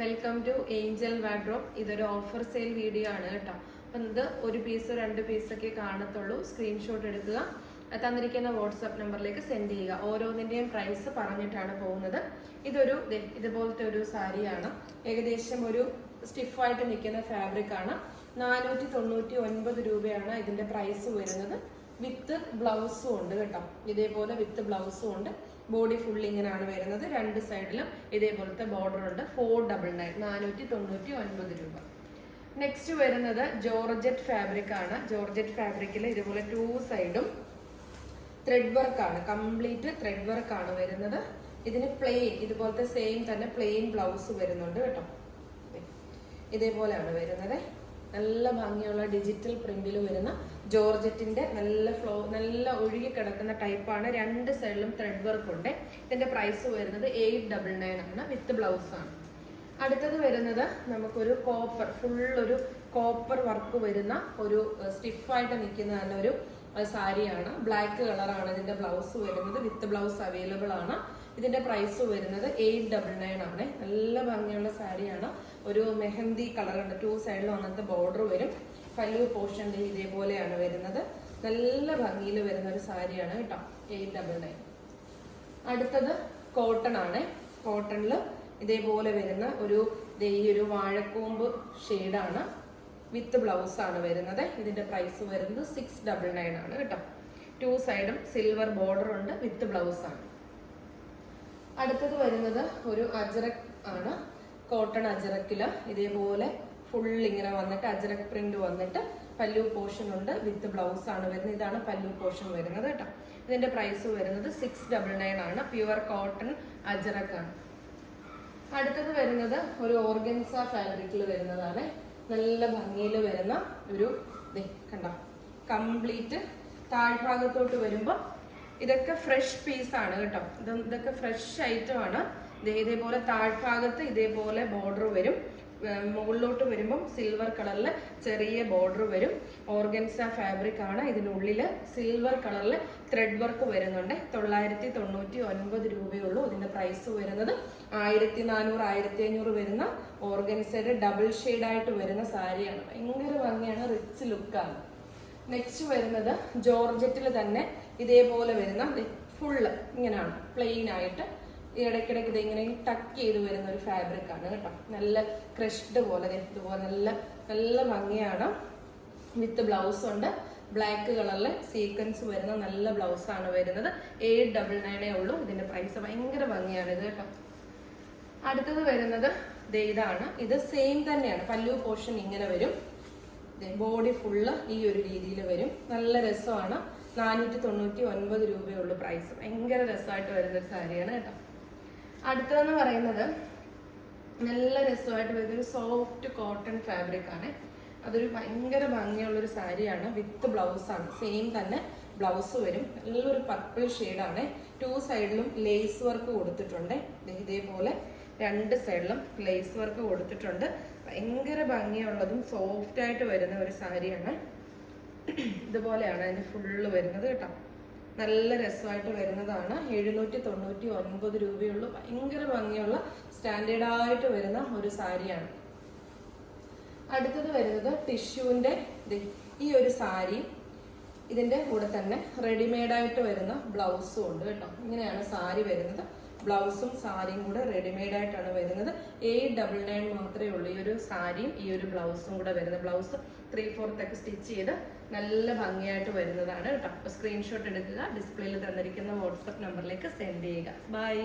Welcome to Angel വാഡ്രോപ്പ് ഇതൊരു offer sale video ആണ് കേട്ടോ. അപ്പം ഇത് ഒരു പീസ് രണ്ട് പീസൊക്കെ കാണത്തുള്ളൂ. സ്ക്രീൻഷോട്ട് എടുക്കുക. തന്നിരിക്കുന്ന വാട്സാപ്പ് നമ്പറിലേക്ക് സെൻഡ് ചെയ്യുക. ഓരോന്നിന്റെയും പ്രൈസ് പറഞ്ഞിട്ടാണ് പോകുന്നത്. ഇതൊരു ഇതുപോലത്തെ ഒരു സാരിയാണ്. ഏകദേശം ഒരു സ്റ്റിഫായിട്ട് നിൽക്കുന്ന ഫാബ്രിക് ആണ്. നാനൂറ്റി തൊണ്ണൂറ്റി ഒൻപത് രൂപയാണ് ഇതിന്റെ പ്രൈസ് വരുന്നത്. വിത്ത് ബ്ലൗസും ഉണ്ട് കേട്ടോ. ഇതേപോലെ വിത്ത് ബ്ലൗസും ഉണ്ട്. ബോഡി ഫുൾ ഇങ്ങനെയാണ് വരുന്നത്. രണ്ട് സൈഡിലും ഇതേപോലത്തെ ബോർഡർ ഉണ്ട്. ഫോർ ഡബിൾ നയൻ നാനൂറ്റി തൊണ്ണൂറ്റി ഒൻപത് രൂപ. നെക്സ്റ്റ് വരുന്നത് ജോർജറ്റ് ഫാബ്രിക് ആണ്. ജോർജറ്റ് ഫാബ്രിക്കിൽ ഇതുപോലെ ടു സൈഡും ത്രെഡ് വർക്കാണ് കംപ്ലീറ്റ് ത്രെഡ് വർക്കാണ് വരുന്നത്. ഇതിന് പ്ലെയിൻ ഇതുപോലത്തെ സെയിം തന്നെ പ്ലെയിൻ ബ്ലൗസ് വരുന്നുണ്ട് കേട്ടോ. ഇതേപോലെയാണ് വരുന്നത്. നല്ല ഭംഗിയുള്ള ഡിജിറ്റൽ പ്രിന്റിൽ വരുന്ന ജോർജറ്റിന്റെ നല്ല ഫ്ലോ നല്ല ഒഴുകി കിടക്കുന്ന ടൈപ്പാണ് രണ്ട് സൈഡിലും ത്രെഡ് വർക്ക് ഉണ്ട്. ഇതിന്റെ പ്രൈസ് വരുന്നത് എയ്റ്റ് ഡബിൾ നയൻ ആണ് വിത്ത് ബ്ലൗസ് ആണ്. അടുത്തത് വരുന്നത് നമുക്കൊരു കോപ്പർ ഫുൾ ഒരു കോപ്പർ വർക്ക് വരുന്ന ഒരു സ്റ്റിഫായിട്ട് നിൽക്കുന്ന തന്നെ ഒരു സാരിയാണ്. ബ്ലാക്ക് കളറാണ് ഇതിന്റെ ബ്ലൗസ് വരുന്നത്. വിത്ത് ബ്ലൗസ് അവൈലബിൾ ആണ്. ഇതിന്റെ പ്രൈസ് വരുന്നത് എയ്റ്റ് ഡബിൾ നയൻ ആണ്. നല്ല ഭംഗിയുള്ള സാരിയാണ്. ഒരു മെഹന്തി കളർ ഉണ്ട്. ടു സൈഡിലും അങ്ങനത്തെ ബോർഡർ വരും. പല്ലു പോർഷന്റെ ഇതേപോലെയാണ് വരുന്നത്. നല്ല ഭംഗിയിൽ വരുന്ന ഒരു സാരിയാണ് കേട്ടോ. എയ്റ്റ് ഡബിൾ നയൻ അടുത്തത് കോട്ടൺ ആണ്. കോട്ടണിൽ ഇതേപോലെ വരുന്ന ഒരു ഈ ഒരു വാഴക്കൂമ്പ് ഷെയ്ഡാണ് വിത്ത് ബ്ലൗസ് ആണ് വരുന്നത്. ഇതിന്റെ പ്രൈസ് വരുന്നത് സിക്സ് ഡബിൾ നയൻ ആണ് കേട്ടോ. ടു സൈഡും സിൽവർ ബോർഡർ ഉണ്ട്. വിത്ത് ബ്ലൗസ് ആണ്. അടുത്തത് വരുന്നത് ഒരു അജറക് ആണ്. കോട്ടൺ അജറക്കിൽ ഇതേപോലെ ഫുൾ ഇങ്ങനെ വന്നിട്ട് അജറക് പ്രിന്റ് വന്നിട്ട് പല്ലു പോർഷൻ ഉണ്ട്. വിത്ത് ബ്ലൗസ് ആണ് വരുന്നത്. ഇതാണ് പല്ലു പോർഷൻ വരുന്നത് കേട്ടോ. ഇതിന്റെ പ്രൈസ് വരുന്നത് സിക്സ് ഡബിൾ നയൻ ആണ്. പ്യുവർ കോട്ടൺ അജറക് ആണ്. അടുത്തത് വരുന്നത് ഒരു ഓർഗൻസ ഫാബ്രിക്കിൽ വരുന്നതാണ്. നല്ല ഭംഗിയിൽ വരുന്ന ഒരു കണ്ടോ? കംപ്ലീറ്റ് താഴ്ഭാഗത്തോട്ട് വരുമ്പോൾ ഇതൊക്കെ ഫ്രഷ് പീസ് ആണ് കേട്ടോ. ഇത് ഇതൊക്കെ ഫ്രഷ് ഐറ്റം ആണ്. ഇതേപോലെ താഴ്ഭാഗത്ത് ഇതേപോലെ ബോർഡർ വരും. മുകളിലോട്ട് വരുമ്പം സിൽവർ കളറിൽ ചെറിയ ബോർഡർ വരും. ഓർഗൻസ ഫാബ്രിക് ആണ്. ഇതിനുള്ളിൽ സിൽവർ കളറിൽ ത്രെഡ് വർക്ക് വരുന്നുണ്ട്. തൊള്ളായിരത്തി തൊണ്ണൂറ്റി ഒൻപത് രൂപയുള്ളൂ ഇതിന്റെ പ്രൈസ് വരുന്നത്. ആയിരത്തി നാനൂറ് ആയിരത്തി അഞ്ഞൂറ് വരുന്ന ഓർഗൻസയുടെ ഡബിൾ ആയിട്ട് വരുന്ന സാരിയാണ്. ഭയങ്കര ഭംഗിയാണ് റിച്ച് ലുക്കാണ് നെക്സ്റ്റ് വരുന്നത് ജോർജറ്റിൽ തന്നെ ഇതേപോലെ വരുന്ന ഫുള്ള് ഇങ്ങനെയാണ് പ്ലെയിൻ ആയിട്ട് ഇടയ്ക്കിടയ്ക്ക് ഇത് ഇങ്ങനെ ടക്ക് ചെയ്ത് വരുന്ന ഒരു ഫാബ്രിക് ആണ് കേട്ടോ. നല്ല ക്രഷ്ഡ് പോലെ ഇതുപോലെ നല്ല നല്ല ഭംഗിയാണ്. വിത്ത് ബ്ലൗസ് ഉണ്ട്. ബ്ലാക്ക് കളറിൽ സീക്വൻസ് വരുന്ന നല്ല ബ്ലൗസ് ആണ് വരുന്നത്. എയ്റ്റ് ഡബിൾ നയനേ ഉള്ളൂ. ഇതിന്റെ പ്രൈസ് ഭയങ്കര ഭംഗിയാണ് ഇത് കേട്ടോ. അടുത്തത് വരുന്നത് ഇതാണ്. ഇത് സെയിം തന്നെയാണ്. പല്ലു പോർഷൻ ഇങ്ങനെ വരും. ബോഡി ഫുള്ള് ഈ ഒരു രീതിയിൽ വരും. നല്ല രസമാണ്. നാനൂറ്റി തൊണ്ണൂറ്റി ഒൻപത് രൂപയുള്ളൂ പ്രൈസ് ഭയങ്കര രസമായിട്ട് വരുന്ന ഒരു സാരിയാണ് കേട്ടോ. അടുത്തതെന്ന് പറയുന്നത് നല്ല രസമായിട്ട് വരുന്ന ഒരു സോഫ്റ്റ് കോട്ടൺ ഫാബ്രിക് ആണ്. അതൊരു ഭയങ്കര ഭംഗിയുള്ളൊരു സാരിയാണ്. വിത്ത് ബ്ലൗസ് ആണ്. സെയിം തന്നെ ബ്ലൗസ് വരും. നല്ലൊരു പർപ്പിൾ ഷെയ്ഡാണ് ടു സൈഡിലും ലേസ് വർക്ക് കൊടുത്തിട്ടുണ്ട്. ഇതേപോലെ രണ്ട് സൈഡിലും ലേസ് വർക്ക് കൊടുത്തിട്ടുണ്ട്. ഭയങ്കര ഭംഗിയുള്ളതും സോഫ്റ്റായിട്ട് വരുന്ന ഒരു സാരിയാണ്. ഇതുപോലെയാണ് അതിന് ഫുള്ള് വരുന്നത് കേട്ടോ. നല്ല രസമായിട്ട് വരുന്നതാണ്. എഴുന്നൂറ്റി തൊണ്ണൂറ്റി ഒൻപത് രൂപയുള്ള. ഭയങ്കര ഭംഗിയുള്ള സ്റ്റാൻഡേർഡായിട്ട് വരുന്ന ഒരു സാരിയാണ്. അടുത്തത് വരുന്നത് ടിഷ്യൂവിന്റെ ഈ ഒരു സാരി ഇതിന്റെ കൂടെ തന്നെ റെഡിമെയ്ഡായിട്ട് വരുന്ന ബ്ലൗസും ഉണ്ട് കേട്ടോ. ഇങ്ങനെയാണ് സാരി വരുന്നത്. ബ്ലൗസും സാരിയും കൂടെ റെഡിമെയ്ഡ് ആയിട്ടാണ് വരുന്നത്. എയ്റ്റ് ഡബിൾ നയൻ മാത്രമേ ഉള്ളൂ ഈ ഒരു സാരിയും ഈ ഒരു ബ്ലൗസും കൂടെ വരുന്നത്. ബ്ലൗസ് ത്രീ ഫോർത്ത് ഒക്കെ സ്റ്റിച്ച് ചെയ്ത് നല്ല ഭംഗിയായിട്ട് വരുന്നതാണ് കേട്ടോ. സ്ക്രീൻഷോട്ട് എടുക്കുക ഡിസ്പ്ലേയിൽ തന്നിരിക്കുന്ന വാട്സപ്പ് നമ്പറിലേക്ക് സെൻഡ് ചെയ്യുക. ബൈ